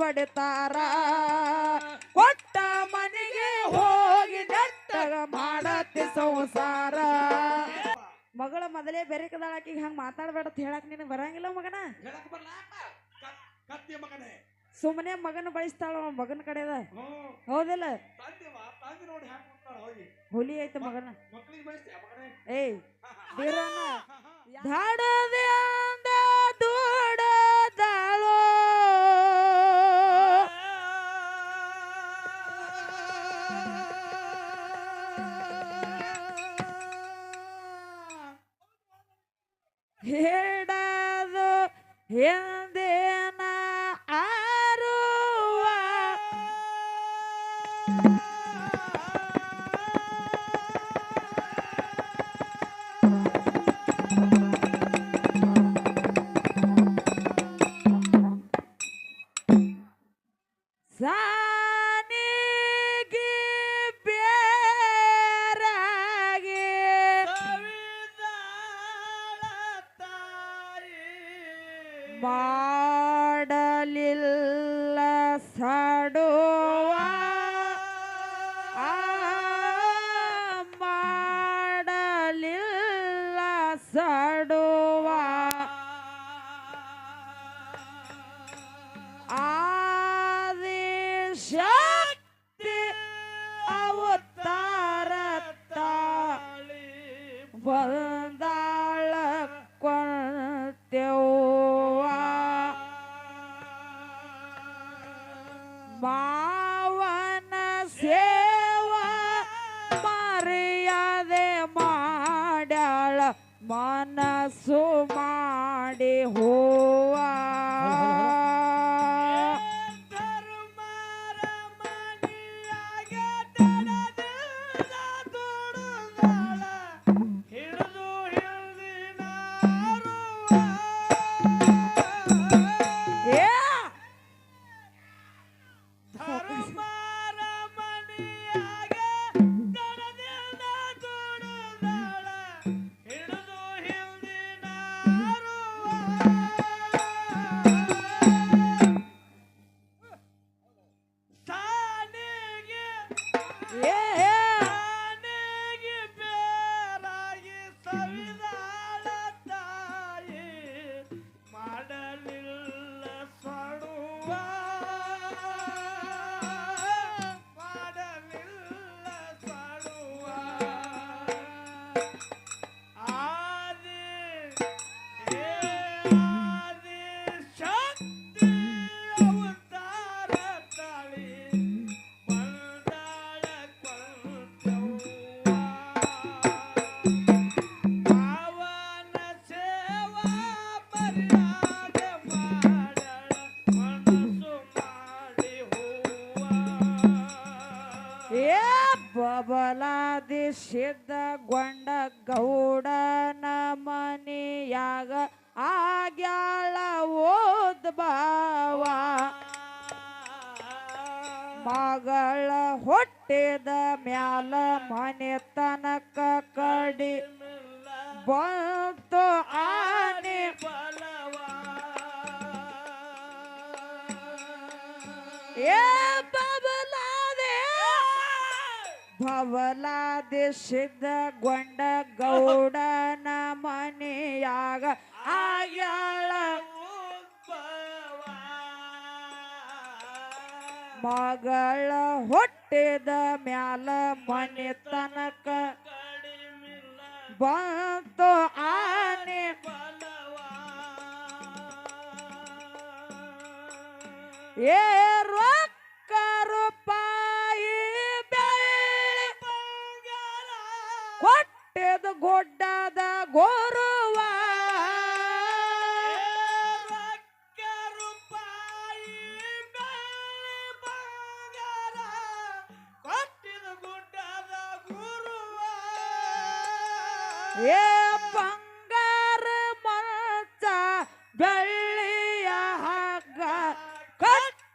ಬಡಿತಾರ. ಕೊಟ್ಟ ಮನೆಗೆ ಹೋಗಿ ನೆಟ್ಟಗ ಮಾಡತ್ತೆ ಸಂಸಾರ. ಮಗಳ ಮೊದಲೇ ಬೇರೆ ಆಕಿಗೆ ಹಂಗ ಮಾತಾಡಬೇಡ ಅಂತ ಹೇಳಕ್ ನಿನ್ ಬರಂಗಿಲ್ಲ ಮಗನ? ಸುಮ್ಮನೆ ಮಗನ. ಬಳಸ್ತಾಳ ಮಗನ ಕಡೆದ? ಹೌದಿಲ್ಲ? ಹುಲಿ ಐತೆ ಮಗನ. ಏಯ್ ಬೀರಣ್ಣ ಹಾ, Yeah. ಹೂವ ಏ ಏ ಬಬಲಾದಿ ಸಿದ್ಧಗೊಂಡ ಗೌಡನ ಮನೆಯಾಗ ಆಗ್ಯಾಳ ಓದ್ಬಾವ ಮಗಳ ಹೊಟ್ಟಿದ ಮ್ಯಾಲ ಮನೆ ತನಕ ಕಡಿ ಬಂತು ಆನೆ. ಏ ಬಬಲಾದೆ ಭವಲಾದೆ ಗೊಂಡ ಗೌಡನ ಮನೆಯಾಗ ಆಗ್ಯಾಳ. ಮಗಳ ಹೊಟ್ಟಿದ ಮ್ಯಾಲ ಮನೆ ತನಕ ಬಂತು ಆನೆ. ಏ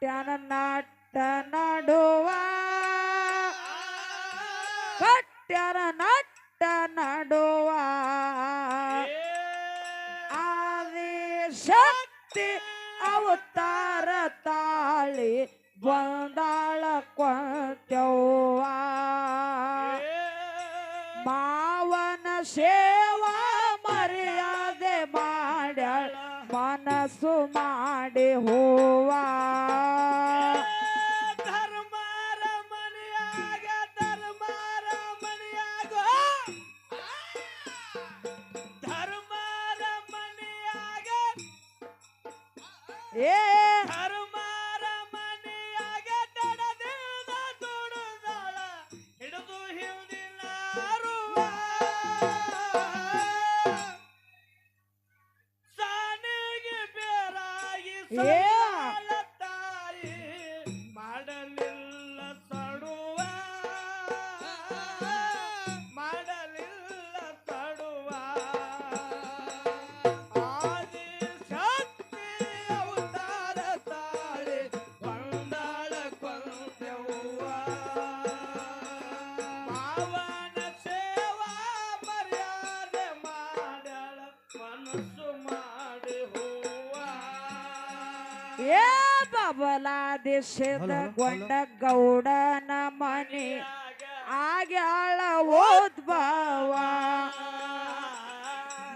ನಟ್ಟ ನಡುವ. ಕಟ್ಯನ ನಟ್ಟ ನಡುವ. ಆದಿ ಶಕ್ತಿ ಅವತಾರ ತಾಳಿ ಬಂದಾಳ ಕೊಂತೆವ್ವ ಮಾವನ ಸೇವಾ सुमाडे होवा। ಬಬಲಾದೇಶದ ಗೊಂಡ ಗೌಡನ ಮನೆ ಆಗ್ಯಾಳ ಓದ್ಬವ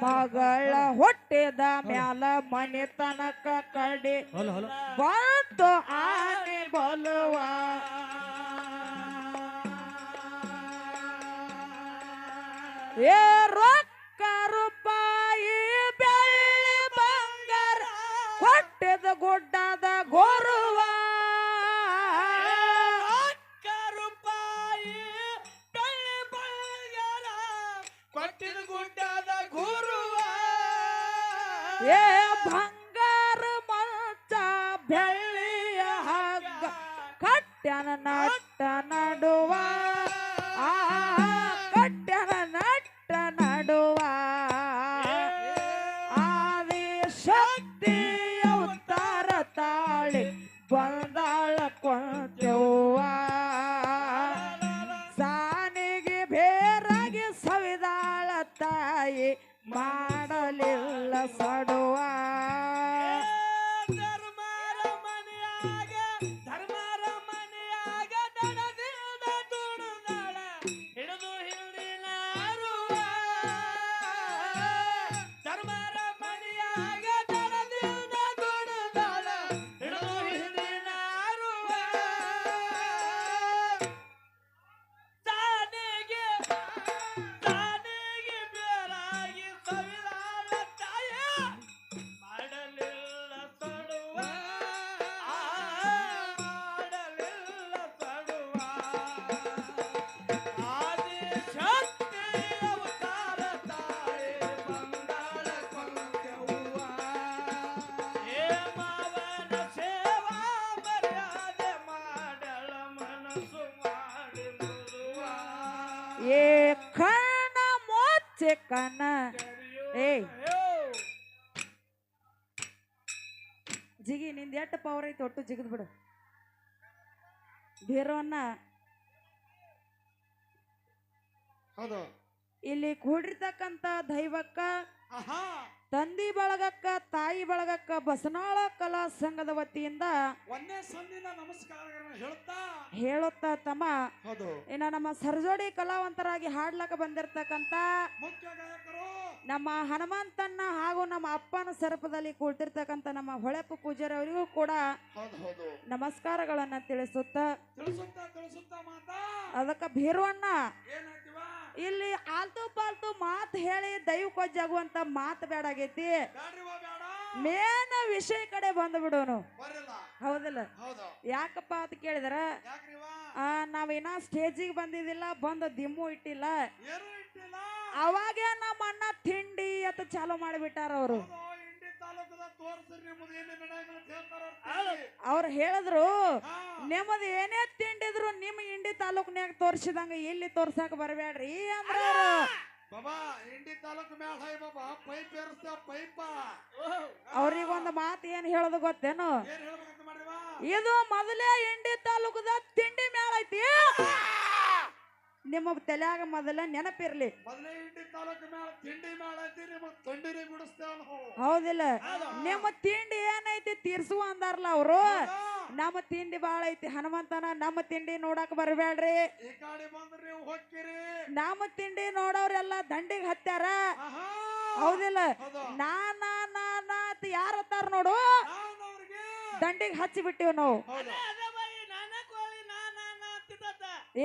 ಮಗಳ ಹೊಟ್ಟೆದ ಮ್ಯಾಲ ಮನೆ ತನಕ ಕಡೆ. ಬಂತು ಆನೆ ಬಲುವ. ಏ ರೊಕ್ಕ ರೂಪಾಯಿ ಬೆಳ್ಳಿ ಬಂಗಾರ. ಹೊಟ್ಟೆದ ಗುಡ್ಡದ ಗೋರುವ ಏ ಬಂಗಾರ ಮಂಚ ಬೆಳ್ಳಿಯ ಹಗ್ಗ ಕಟ್ಟನ ನಟ್ಟ ನಡುವ ತಾಯಿ ಮಾಡಲಿಲ್ಲ ಸಡುವ ಕಣ್ಣ. ಏಯ್. ಜಿಗಿ ನಿಂದ ಎಷ್ಟು ಪವರ್ ಐತಿ ಒಟ್ಟು ಜಿಗಿದ್ ಬಿಡು. ಬೀರವನ್ನ ಹೌದು. ಇಲ್ಲಿ ಕೂಡಿರ್ತಕ್ಕಂತ ದೈವಕ್ಕ ತಂದಿ ಬಳಗಕ್ಕ ತಾಯಿ ಬಳಗಕ್ಕ ಬಸನಾಳ ಕಲಾ ಸಂಘದ ವತಿಯಿಂದ ಒಂದೇ ಸಂದಿನ ನಮಸ್ಕಾರಗಳನ್ನು ಹೇಳುತ್ತಾ? ಹೇಳುತ್ತಾ ತಮ್ಮ. ಹೌದು. ಇನ್ನ ನಮ್ಮ ಸರ್ಜೋಡಿ ಕಲಾವಂತರಾಗಿ ಹಾಡ್ಲಕ್ಕ ಬಂದಿರತಕ್ಕಂತ ಮುಖ್ಯ ಗಾಯಕರು. ನಮ್ಮ ಹನುಮಂತನ್ನ ಹಾಗೂ ನಮ್ಮ ಅಪ್ಪನ ಸರಪದಲ್ಲಿ ಕುಳಿತಿರ್ತಕ್ಕಂತ ನಮ್ಮ ಹೊಳೆಪು ಪೂಜಾರಿ ಅವರಿಗೂ ಕೂಡ ಹೌದು ಹೌದು. ನಮಸ್ಕಾರಗಳನ್ನ ತಿಳಿಸುತ್ತ. ತಿಳಿಸುತ್ತಾ ತಿಳಿಸುತ್ತಾ ಮಾತಾ? ಅದಕ್ಕ ಭೀರವಣ್ಣ. ಇಲ್ಲಿ ಆಲ್ತು ಪಾಲ್ತು ಮಾತು ಹೇಳಿ ದೈವ ಕೊಜ್ಜಾಗುವಂತ ಮಾತು ಬೇಡಾಗೈತಿ ಮೇನ್ ವಿಷಯ ಕಡೆ ಬಂದು ಬಿಡೋನು. ಬರಲ್ಲ. ಹೌದಿಲ್ಲ? ಹೌದು. ಯಾಕಪ್ಪ ಅಂತ ಕೇಳಿದ್ರ? ನಾವೇನ ನಾವಿನ್ನ ಸ್ಟೇಜಿಗೆ ಬಂದಿದ್ದಿಲ್ಲ ಬಂದು ದಿಮ್ಮು ಇಟ್ಟಿಲ್ಲ. ಅವಾಗೇ ನಮ್ಮ ಅಣ್ಣ ತಿಂಡಿ ಅಂತ ಚಾಲು ಮಾಡಿಬಿಟ್ಟಾರ ಅವರು. ಅವ್ರು ಹೇಳಿದ್ರು ನಿಮ್ಮದು ಏನೇ ತಿಂಡಿದ್ರು ನಿಮ್ಮ ಇಂಡಿ ತಾಲೂಕ್ನ್ಯಾಗ ತೋರಿಸಿದಂಗ ಇಲ್ಲಿ ತೋರ್ಸಾಕ ಬರಬೇಡ್ರಿ ಅಂದ್ರ ಅವ್ರು. ಬಾಬಾ ಇಂಡಿ ತಾಲೂಕು ಮ್ಯಾಲ ಬಾಬಾ ಪೈಪ್ ಏರಿಸ್ತಾ ಪೈಪ. ಅವ್ರಿಗೊಂದು ಮಾತು ಏನ್ ಹೇಳೋದು ಗೊತ್ತೇನು? ಇದು ಮೊದಲೇ ಇಂಡಿ ತಾಲೂಕದ ತಿಂಡಿ ಮ್ಯಾಲ ಐತಿ. ನಿಮ್ಮ ತಲೆಯಾಗ ಮೊದಲ ನೆನಪಿರ್ಲಿ. ಮೊದಲೇ ತಾಲೂಕು ತಿಂಡಿ ಐತಿ ತಂಡಿರಿ ಹೌದಿಲ್ಲ. ನಿಮ್ಮ ತಿಂಡಿ ಏನೈತಿ ತೀರ್ಸು ಅಂದಾರಲ್ಲ ಅವರು. ನಮ್ಮ ತಿಂಡಿ ಬಾಳ ಐತಿ. ಹನುಮಂತನ ನಮ್ಮ ತಿಂಡಿ ನೋಡಕ್ ಬರಬೇಡ್ರಿ ಈ ಕಾಡಿ ಬಂದ್ರೆ ನೀವು ಹೊಕ್ಕಿರಿ. ನಮ್ಮ ತಿಂಡಿ ನೋಡೋರೆಲ್ಲ ದಂಡಿಗೆ ಹತ್ಯಾರ. ಹೌದಿಲ್ಲ. ಹೌದು. ನಾ ನಾ ನಾ ನಾ ಅಂತ ಯಾರ ಹತ್ತಾರ ನೋಡು? ಅವ್ರಿಗೆ ದಂಡಿಗೆ ಹಚ್ಚಿ ಬಿಟ್ಟಿವ್ ನಾವು ನಾ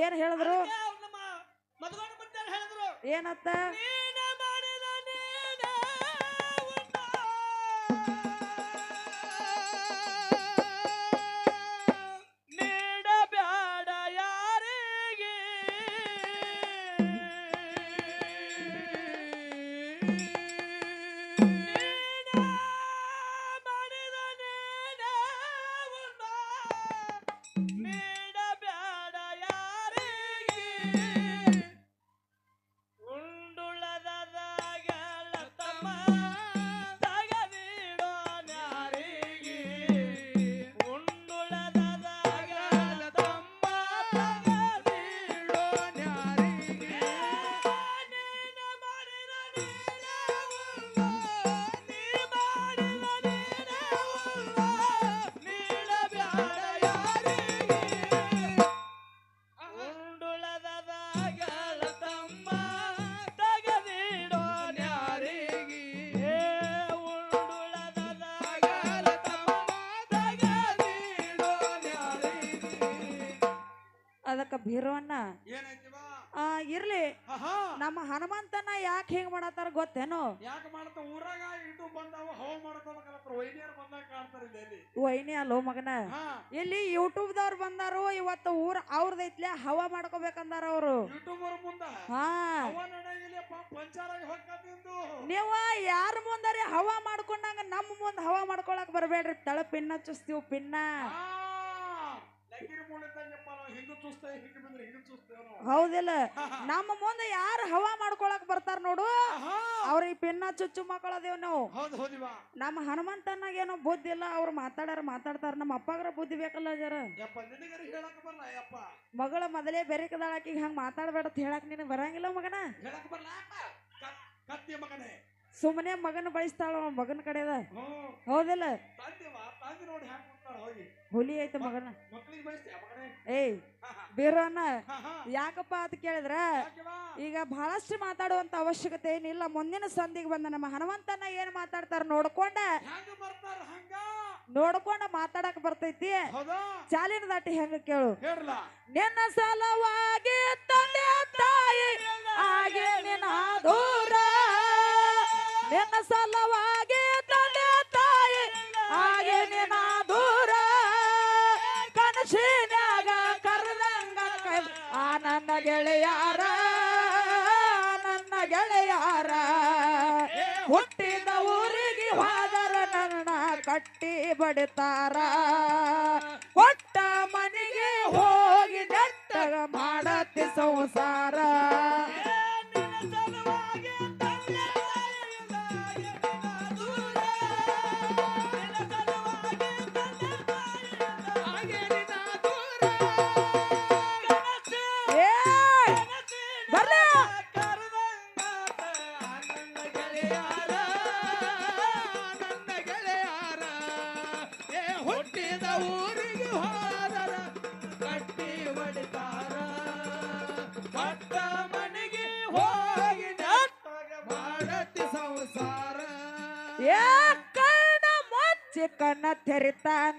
ಏನ್ ಹೇಳಿದ್ರು? ಏನತ್ತ? ಆ ಇರ್ಲಿ. ನಮ್ಮ ಹನುಮಂತನ ಯಾಕೆ ಹಿಂಗ್ ಮಾಡತ್ತಾರ ಗೊತ್ತೇನು? ಯಾಕೆ ಊರಾಗ ಇಟ್ಟು ಬಂದಾವ ಬಂದಾಗ ಕಾಣ್ತಾರೆ ಇಲ್ಲಿ. ವೈನಿ ಅಲ್ಲೋ ಮಗನ? ಇಲ್ಲಿ ಯೂಟ್ಯೂಬ್ ದವ್ರು ಬಂದಾರು ಇವತ್ತು ಊರ್ ಅವ್ರದೈತ್ಲೆ ಹವಾ ಮಾಡ್ಕೋಬೇಕಂದಾರ ಅವರು. ಯೂಟ್ಯೂಬರ್ ಮುಂದ? ಹಾ. ನೀವ ಯಾರ ಮುಂದಾರಿ ಹವಾ ಮಾಡ್ಕೊಂಡಂಗ ನಮ್ಮ ಮುಂದ್ ಹವಾ ಮಾಡ್ಕೊಳಕ್ ಬರ್ಬೇಡ್ರಿ. ತಳ ಪಿನ್ನ ಚುಸ್ತೀವ್ ಪಿನ್ನ. ಹೌದಿಲ್ಲ. ನಮ್ಮ ಮುಂದೆ ಯಾರು ಹವಾ ಮಾಡ್ಕೊಳಕ್ ಬರ್ತಾರ ನೋಡು. ಅವ್ರ ಅವ್ರಿಗೆ ಪಿನ್ನ ಚುಚ್ಚು ಮಕ್ಕಳದೇವ್ ನಾವು. ನಮ್ಮ ಹನುಮಂತನಾಗ ಏನೋ ಬುದ್ಧಿ ಇಲ್ಲ ಅವ್ರು ಮಾತಾಡಾರ ಮಾತಾಡ್ತಾರ. ನಮ್ಮ ಅಪ್ಪಗ್ರ ಬುದ್ಧಿ ಬೇಕಲ್ಲ ಜರ. ಮಗಳ ಮೊದಲೇ ಬೆರಿಕದಾಳಕಿ ಹಂಗ ಮಾತಾಡ್ಬೇಡ ಅಂತ ಹೇಳಕ್ ನಿನಗೆ ಬರಂಗಿಲ್ಲ ಮಗನ? ಸುಮ್ಮನೆ ಮಗನ. ಬಯಸ್ತಾಳ ಮಗನ ಕಡೆದ. ಹೌದಿಲ್ಲ. ಹುಲಿ ಐತೆ ಮಗನ. ಏಯ್ ಹಾ. ಯಾಕಪ್ಪ ಅಂತ ಕೇಳಿದ್ರ ಈಗ ಬಹಳಷ್ಟು ಮಾತಾಡುವಂತ ಅವಶ್ಯಕತೆ ಏನಿಲ್ಲ. ಮುಂದಿನ ಸಂಧಿಗೆ ಬಂದ ನಮ್ಮ ಹನುಮಂತನ ಏನ್ ಮಾತಾಡ್ತಾರ ನೋಡ್ಕೊಂಡ. ನೋಡ್ಕೊಂಡ ಮಾತಾಡಕ್ ಬರ್ತೈತಿ. ಚಾಲಿನ ದಾಟಿ ಹೆಂಗ ಕೇಳು. ನಿನ್ನ ಸಲವಾಗಿ ತಂದೆ ತಾಯಿ ಹಾಗೆ ನಿನ್ನ ದೂರ. ನಿನ್ನ ಸಲವಾಗಿ ಗೆಳೆಯಾರ ನನ್ನ ಗೆಳೆಯಾರ. ಹುಟ್ಟಿದ ಊರಿಗೆ ಹೋದರ ನನ್ನ ಕಟ್ಟಿ ಬಡಿತಾರ.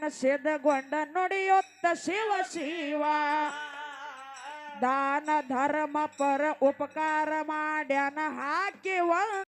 ಸಿದ್ಧಗೊಂಡ ನುಡಿಯುತ್ತ ಶಿವ ಶಿವ. ದಾನ ಧರ್ಮ ಪರ ಉಪಕಾರ ಮಾಡ್ಯಾನ ಹಾಕಿ ಒಂದ್